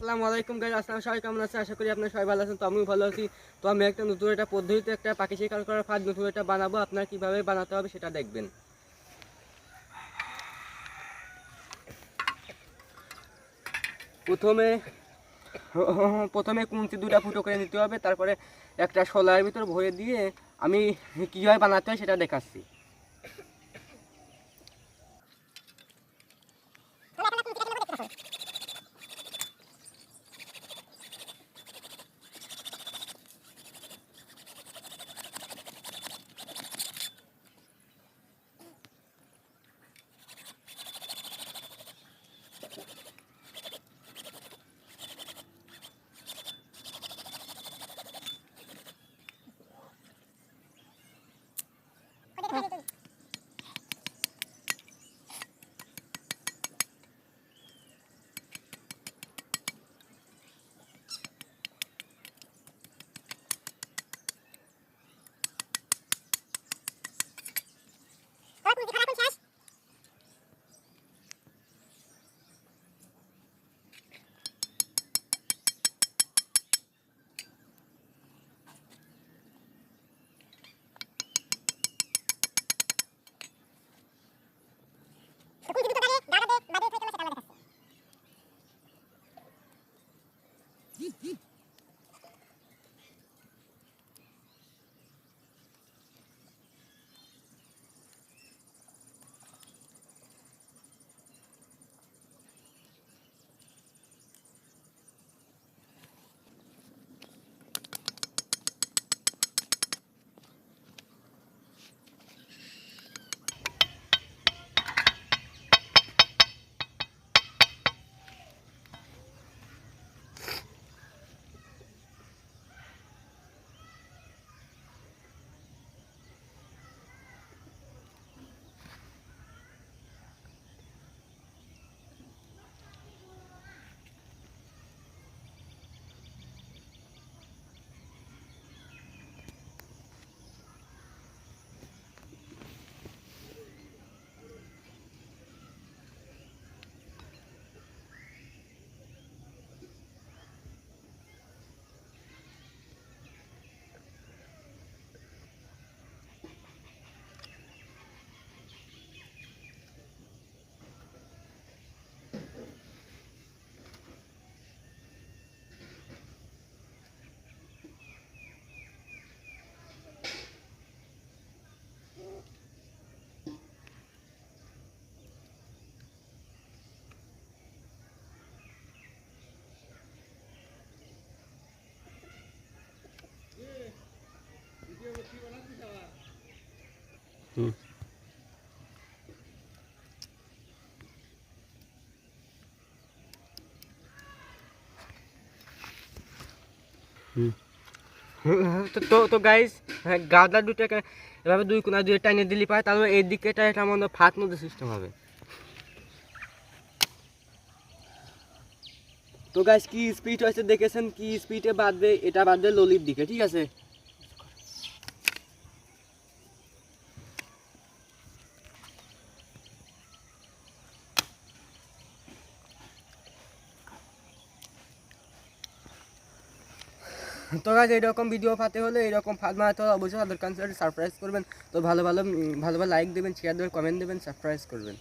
আসসালামু আলাইকুম গাইজ আসসালাম সবাই কেমন আছেন? আশা করি আপনারা সবাই ভালো আছেন, তো আমিও ভালো আছি। তো আমি একটা নতুন একটা পদ্ধতিতে একটা পাখি শিকার করার ফাঁদ, নতুন একটা বানাবো। আপনারা কীভাবে বানাতে হবে সেটা দেখবেন। প্রথমে প্রথমে কুঞ্চি দুটা ফুটো করে নিতে হবে, তারপরে একটা শোলার ভিতর ভরে দিয়ে আমি কীভাবে বানাতে হয় সেটা দেখাচ্ছি। তো তো তো গাইস গাদা দুটাকে এভাবে দুই কোনা দুই টাইনে দিলি পায় তারপর এই দিকে এটা মধ্যে ফাঁক মধ্যে সিস্টেম হবে। তো গাইস কি স্পিড হয়েছে দেখেছেন? কি স্পিডে বাঁধবে এটা বাঁধবে ললির দিকে ঠিক আছে? তো গাছ এইরকম ভিডিও ফাতে হলে এইরকম ফাঁদ মারাতে হলে অবশ্যই তাদের সারপ্রাইজ করবেন। তো ভালো ভালো ভালো ভালো লাইক দেবেন শেয়ার দেবেন কমেন্ট দেবেন সারপ্রাইজ করবেন।